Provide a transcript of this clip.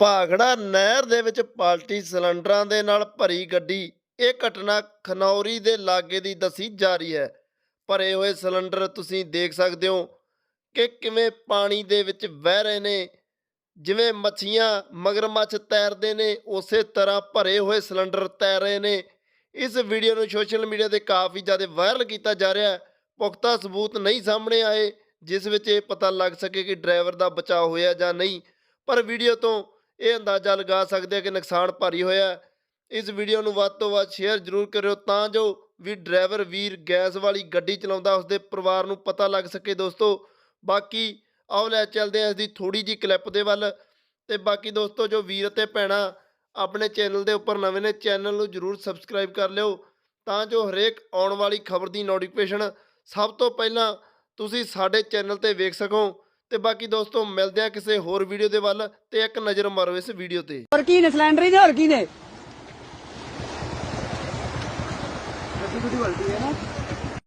ਭਾਗੜਾ ਨਹਿਰ ਦੇ ਵਿੱਚ ਪਾਲਟੀ ਸਿਲੰਡਰਾਂ ਦੇ ਨਾਲ ਭਰੀ ਗੱਡੀ। ਇਹ ਘਟਨਾ ਖਨੌਰੀ ਦੇ ਲਾਗੇ ਦੀ ਦੱਸੀ ਜਾ ਰਹੀ ਹੈ। ਭਰੇ ਹੋਏ ਸਿਲੰਡਰ ਤੁਸੀਂ ਦੇਖ ਸਕਦੇ ਹੋ ਕਿ ਕਿਵੇਂ ਪਾਣੀ ਦੇ ਵਿੱਚ ਵਹਿ ਰਹੇ ਨੇ। ਜਿਵੇਂ ਮੱਛੀਆਂ ਮਗਰਮੱਛ ਤੈਰਦੇ ਨੇ, ਉਸੇ ਤਰ੍ਹਾਂ ਭਰੇ ਹੋਏ ਸਿਲੰਡਰ ਤੈਰ ਰਹੇ ਨੇ। ਇਸ ਵੀਡੀਓ ਨੂੰ ਸੋਸ਼ਲ ਮੀਡੀਆ ਤੇ ਕਾਫੀ ਜ਼ਿਆਦਾ ਵਾਇਰਲ ਕੀਤਾ ਜਾ ਰਿਹਾ ਹੈ। ਪੁਖਤਾ ਸਬੂਤ ਨਹੀਂ ਸਾਹਮਣੇ ਆਏ, ਜਿਸ ਵਿੱਚ ਇਹ ਪਤਾ ਲੱਗ ਸਕੇ ਕਿ ਡਰਾਈਵਰ ਦਾ ਬਚਾਅ ਹੋਇਆ ਜਾਂ ਨਹੀਂ। ਪਰ ਵੀਡੀਓ ਤੋਂ ਇਹ ਅੰਦਾਜ਼ਾ ਲਗਾ ਸਕਦੇ ਆ ਕਿ ਨੁਕਸਾਨ ਭਾਰੀ ਹੋਇਆ ਇਸ ਵੀਡੀਓ ਨੂੰ ਵੱਧ ਤੋਂ ਵੱਧ ਸ਼ੇਅਰ ਜ਼ਰੂਰ ਕਰਿਓ ਤਾਂ ਜੋ ਵੀ ਡਰਾਈਵਰ ਵੀਰ ਗੈਸ ਵਾਲੀ ਗੱਡੀ ਚਲਾਉਂਦਾ, ਉਸਦੇ ਪਰਿਵਾਰ ਨੂੰ ਪਤਾ ਲੱਗ ਸਕੇ ਦੋਸਤੋ। ਬਾਕੀ ਆਓ ਲੈ ਚੱਲਦੇ ਹਾਂ ਇਸ ਦੀ ਥੋੜੀ ਜੀ ਕਲਿੱਪ ਦੇ ਵੱਲ। ਤੇ ਬਾਕੀ ਦੋਸਤੋ, ਜੋ ਵੀਰ ਅਤੇ ਭੈਣਾਂ ਆਪਣੇ ਚੈਨਲ ਦੇ ਉੱਪਰ ਨਵੇਂ ਨੇ ਚੈਨਲ ਨੂੰ ਜਰੂਰ ਸਬਸਕ੍ਰਾਈਬ ਕਰ ਲਿਓ ਤਾਂ ਜੋ ਹਰੇਕ ਆਉਣ ਵਾਲੀ ਖਬਰ ਦੀ ਨੋਟੀਫਿਕੇਸ਼ਨ ਸਭ ਤੋਂ ਪਹਿਲਾਂ ਤੁਸੀਂ ਸਾਡੇ ਚੈਨਲ ਤੇ ਵੇਖ ਸਕੋ। ਤੇ ਬਾਕੀ ਦੋਸਤੋ ਮਿਲਦੇ ਆ ਕਿਸੇ ਹੋਰ ਵੀਡੀਓ ਦੇ ਵੱਲ ਤੇ ਇੱਕ ਨਜ਼ਰ ਮਾਰੋ ਇਸ ਵੀਡੀਓ ਤੇ। ਹੋਰ ਕੀ ਨੇ ਸਿਲੰਡਰ ਹੀ ਨੇ ਹੋਰ ਕੀ ਨੇ? ਗੱਡੀ ਗੁੱਡੀ ਵਲਦੀ ਹੈ ਨਾ।